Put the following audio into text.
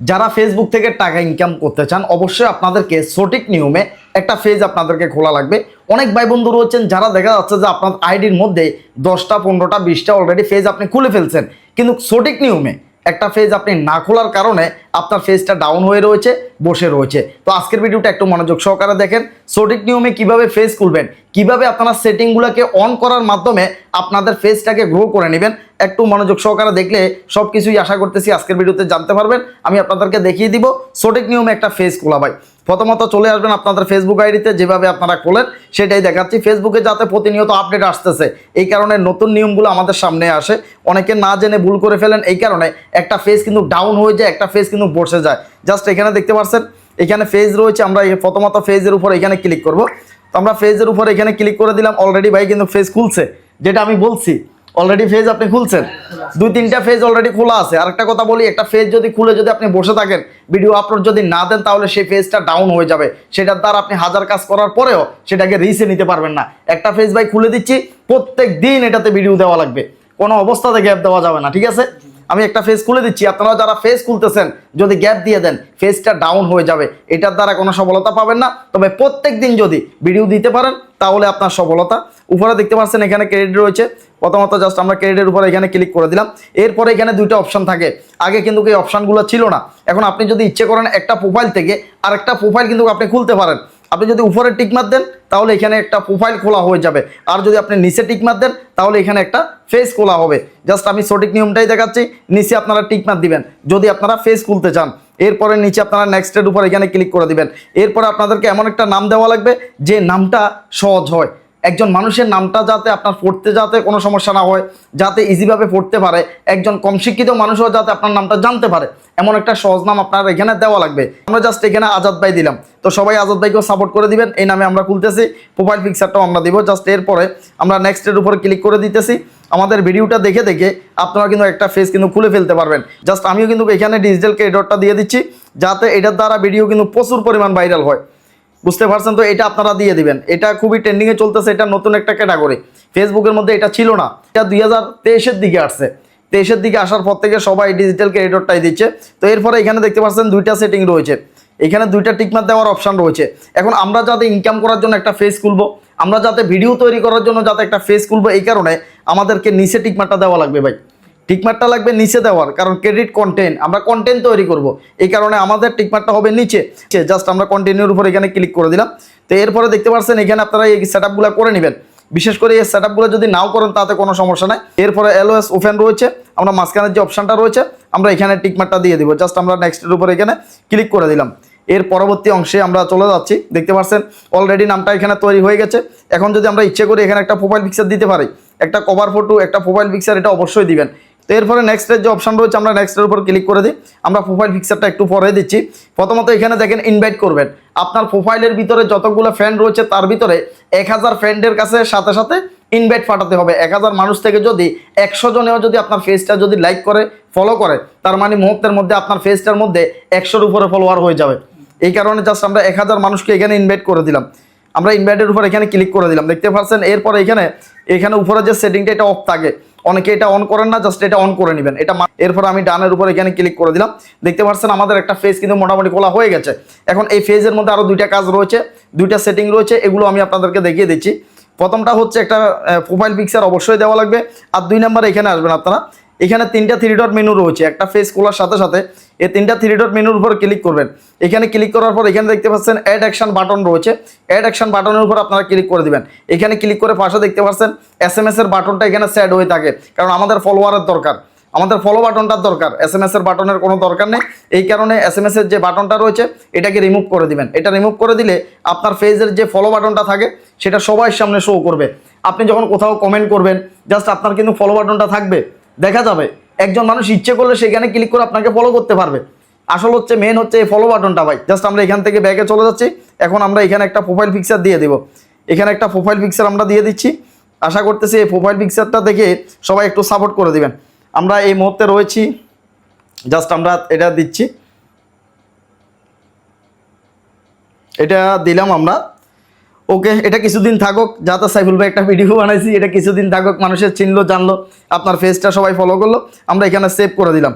যারা ফেসবুক থেকে টাকা ইনকাম করতে চান, অবশ্যই আপনাদেরকে সঠিক নিয়মে একটা ফেজ আপনাদেরকে খোলা লাগবে। অনেক ভাই বন্ধু রয়েছেন যারা দেখা যাচ্ছে যে আপনার আইডির মধ্যে দশটা, পনেরোটা, বিশটা অলরেডি ফেজ আপনি খুলে ফেলছেন। কিন্তু সঠিক নিয়মে একটা ফেজ আপনি না খোলার কারণে আপনার ফেজটা ডাউন হয়ে রয়েছে, বসে রয়েছে। তো আজকের ভিডিওটা একটু মনোযোগ সহকারে দেখেন, সঠিক নিয়মে কীভাবে ফেজ খুলবেন, কীভাবে আপনারা সেটিংগুলোকে অন করার মাধ্যমে আপনাদের ফেজটাকে গ্রো করে নেবেন একটু মনোযোগ সহকারে দেখলে সব কিছুই আশা করতেছি আজকের ভিডিওতে জানতে পারবেন। আমি আপনাদেরকে দেখিয়ে দিব সঠিক নিয়মে একটা ফেজ খোলা ভাই। প্রথমত চলে আসবেন আপনাদের ফেসবুক আইডিতে যেভাবে আপনারা খোলেন, সেটাই দেখাচ্ছি। ফেসবুকে যাতে প্রতিনিয়ত আপডেট আসতেছে, এই কারণে নতুন নিয়মগুলো আমাদের সামনে আসে। অনেকে না জেনে ভুল করে ফেলেন, এই কারণে একটা ফেজ কিন্তু ডাউন হয়ে যায়, একটা ফেজ কিন্তু বসে যায়। জাস্ট এখানে দেখতে পাচ্ছেন এখানে ফেজ রয়েছে, আমরা প্রথমত ফেজের উপর এখানে ক্লিক করব। তো আমরা ফেজের উপর এখানে ক্লিক করে দিলাম অলরেডি ভাই কিন্তু ফেজ খুলছে, যেটা আমি বলছি। অলরেডি ফেজ আপনি খুলছেন। দুই, তিনটা ফেজ অলরেডি খোলা আছে। আর একটা কথা বলি, একটা ফেজ যদি খুলে যদি আপনি বসে থাকেন ভিডিও আপলোড যদি না দেন, তাহলে সেই ফেজটা ডাউন হয়ে যাবে। সেটার দ্বারা আপনি হাজার কাজ করার পরেও সেটাকে রিসে নিতে পারবেন না। একটা ফেজ ভাই খুলে দিচ্ছি, প্রত্যেক দিন এটাতে ভিডিও দেওয়া লাগবে। কোনো অবস্থাতে গ্যাপ দেওয়া যাবে না, ঠিক আছে? আমি একটা ফেজ খুলে দিচ্ছি। আপনারা যারা ফেজ খুলতেছেন, যদি গ্যাপ দিয়ে দেন ফেজটা ডাউন হয়ে যাবে। এটার দ্বারা কোনো সফলতা পাবেন না। তবে প্রত্যেক দিন যদি ভিডিও দিতে পারেন, তাহলে আপনার সফলতা। উপরে দেখতে পাচ্ছেন, এখানে ক্রেডিট রয়েছে। প্রথমত জাস্ট আমরা ক্রেডিটের উপরে এখানে ক্লিক করে দিলাম। এরপরে এখানে দুইটা অপশান থাকে। আগে কিন্তু এই অপশানগুলো ছিল না। এখন আপনি যদি ইচ্ছে করেন একটা প্রোফাইল থেকে আরেকটা প্রোফাইল কিন্তু আপনি খুলতে পারেন। আপনি যদি উপরে টিক মার দেন, তাহলে এখানে একটা প্রোফাইল খোলা হয়ে যাবে। আর যদি আপনি নিচে টিক মার দেন, তাহলে এখানে একটা ফেস খোলা হবে। জাস্ট আমি সঠিক নিয়মটাই দেখাচ্ছি, নিচে আপনারা টিক মার দিবেন। যদি আপনারা ফেস খুলতে চান, এরপরে নিচে আপনারা নেক্সটের উপর এখানে ক্লিক করে দিবেন। এরপরে আপনাদেরকে এমন একটা নাম দেওয়া লাগবে, যে নামটা সহজ হয়। একজন মানুষের নামটা যাতে আপনার পড়তে যাতে কোনো সমস্যা না হয়, যাতে ইজিভাবে পড়তে পারে, একজন কম শিক্ষিত মানুষও যাতে আপনার নামটা জানতে পারে, এমন একটা সহজ নাম আপনার এখানে দেওয়া লাগবে। আমরা জাস্ট এখানে আজাদ ভাই দিলাম। তো সবাই আজাদ ভাইকেও সাপোর্ট করে দিবেন, এই নামে আমরা খুলতেছি প্রোফাইল পিকচারটাও আমরা দিব জাস্ট এরপরে আমরা নেক্সটের উপরে ক্লিক করে দিতেছি। আমাদের ভিডিওটা দেখে দেখে আপনারা কিন্তু একটা ফেস কিন্তু খুলে ফেলতে পারবেন। জাস্ট আমিও কিন্তু এখানে ডিজিটাল ক্রেডিটটা দিয়ে দিচ্ছি, যাতে এটার দ্বারা ভিডিও কিন্তু প্রচুর পরিমাণ ভাইরাল হয়। বুঝতে পারছেন তো? এটা আপনারা দিয়ে দিবেন। এটা খুবই ট্রেন্ডিংয়ে চলতেছে, এটা নতুন একটা ক্যাটাগরি ফেসবুকের মধ্যে এটা ছিল না। এটা দুই হাজার দিকে আসছে। তেইশের দিকে আসার পর থেকে সবাই ডিজিটাল ক্রেডিটটাই দিচ্ছে। তো এরপরে এখানে দেখতে পাচ্ছেন দুইটা সেটিং রয়েছে। এখানে দুইটা টিকমার দেওয়ার অপশান রয়েছে। এখন আমরা যাতে ইনকাম করার জন্য একটা ফেস খুলবো, আমরা যাতে ভিডিও তৈরি করার জন্য যাতে একটা ফেস খুলবো, এই কারণে আমাদেরকে নিচে টিকমারটা দেওয়া লাগবে ভাই। টিকমারটা লাগবে নিচে দেওয়ার, কারণ ক্রেডিট কন্টেন্ট আমরা কন্টেন্ট তৈরি করব। এই কারণে আমাদের টিকমারটা হবে নিচে। জাস্ট আমরা কন্টিনিউর উপর এখানে ক্লিক করে দিলাম। তো এরপরে দেখতে পাচ্ছেন এখানে আপনারা এই সেট করে নেবেন। বিশেষ করে এই সেট যদি নাও করেন, তাতে কোনো সমস্যা নাই। এরপরে এলওএস ওপেন রয়েছে। আমরা মাঝখানের যে অপশানটা রয়েছে, আমরা এখানে টিকমারটা দিয়ে দিব। জাস্ট আমরা নেক্সটের উপর এখানে ক্লিক করে দিলাম। এর পরবর্তী অংশে আমরা চলে যাচ্ছি। দেখতে পাচ্ছেন অলরেডি নামটা এখানে তৈরি হয়ে গেছে। এখন যদি আমরা ইচ্ছে করি এখানে একটা প্রোফাইল পিকচার দিতে পারি, একটা কভার ফটো একটা প্রোফাইল পিকচার এটা অবশ্যই দিবেন। তো এরপরে নেক্সটের যে অপশন রয়েছে, আমরা নেক্সটের উপর ক্লিক করে দিই। আমরা প্রোফাইল পিকচারটা একটু পরে দিচ্ছি। প্রথমত এখানে দেখেন ইনভাইট করবেন। আপনার প্রোফাইলের ভিতরে যতগুলো ফ্রেন্ড রয়েছে, তার ভিতরে এক হাজার ফ্রেন্ডের কাছে সাথে সাথে ইনভাইট পাঠাতে হবে। এক হাজার মানুষ থেকে যদি একশো জনেও যদি আপনার ফেসটা যদি লাইক করে ফলো করে, তার মানে মুহূর্তের মধ্যে আপনার ফেসটার মধ্যে একশোর উপরে ফলোয়ার হয়ে যাবে। এই কারণে জাস্ট আমরা এক হাজার মানুষকে এখানে ইনভাইট করে দিলাম। আমরা ইনভাইটের উপর এখানে ক্লিক করে দিলাম। দেখতে পাচ্ছেন, এরপরে এখানে এখানে উপরে যে সেটিংটা, এটা অফ থাকে। অনেকে এটা অন করেন না জাস্ট এটা অন করে নেবেন। এটা এরপর আমি ডানের উপর এখানে ক্লিক করে দিলাম। দেখতে পাচ্ছেন আমাদের একটা ফেজ কিন্তু মোটামুটি খোলা হয়ে গেছে। এখন এই ফেজের মধ্যে আরও দুইটা কাজ রয়েছে, দুইটা সেটিং রয়েছে, এগুলো আমি আপনাদেরকে দেখিয়ে দিচ্ছি। প্রথমটা হচ্ছে একটা প্রোফাইল পিকচার অবশ্যই দেওয়া লাগবে। আর দুই নাম্বার এখানে আসবেন আপনারা। এখানে তিনটা থ্রি ডট মেনু রয়েছে। একটা ফেস খোলার সাথে সাথে এই তিনটা থ্রি ডট মেনুর উপর ক্লিক করবেন। এখানে ক্লিক করার পর এখানে দেখতে পাচ্ছেন অ্যাড অ্যাকশন বাটন রয়েছে। অ্যাড অ্যাকশন বাটনের উপর আপনারা ক্লিক করে দিবেন। এখানে ক্লিক করে পাশে দেখতে পাচ্ছেন এস এম এর বাটনটা এখানে স্যাড হয়ে থাকে। কারণ আমাদের ফলোয়ারের দরকার। আমাদের ফলো বাটনটার দরকার এস এম এর বাটনের কোনো দরকার নেই। এই কারণে এস এম এর যে বাটনটা রয়েছে, এটাকে রিমুভ করে দিবেন। এটা রিমুভ করে দিলে আপনার ফেজের যে ফলো বাটনটা থাকে, সেটা সবার সামনে শো করবে। আপনি যখন কোথাও কমেন্ট করবেন জাস্ট আপনার কিন্তু ফলো বাটনটা থাকবে। দেখা যাবে, একজন মানুষ ইচ্ছে করলে সেখানে ক্লিক করে আপনাকে ফলো করতে পারবে। আসল হচ্ছে মেন হচ্ছে এই ফলো বাটনটা ভাই। জাস্ট আমরা এখান থেকে ব্যাগে চলে যাচ্ছি। এখন আমরা এখানে একটা প্রোফাইল পিকচার দিয়ে দেবো। এখানে একটা প্রোফাইল পিকচার আমরা দিয়ে দিচ্ছি। আশা করতেছি এই প্রোফাইল পিকচারটা দেখে সবাই একটু সাপোর্ট করে দিবেন। আমরা এই মুহূর্তে রয়েছি। জাস্ট আমরা এটা দিচ্ছি। এটা দিলাম আমরা। ওকে, এটা কিছুদিন থাকুক। যাতে সাইফুল ভাই একটা ভিডিও বানাইছি, এটা কিছুদিন থাকুক। মানুষের চিনলো, জানলো। আপনার ফেসটা সবাই ফলো করল। আমরা এখানে সেভ করে দিলাম।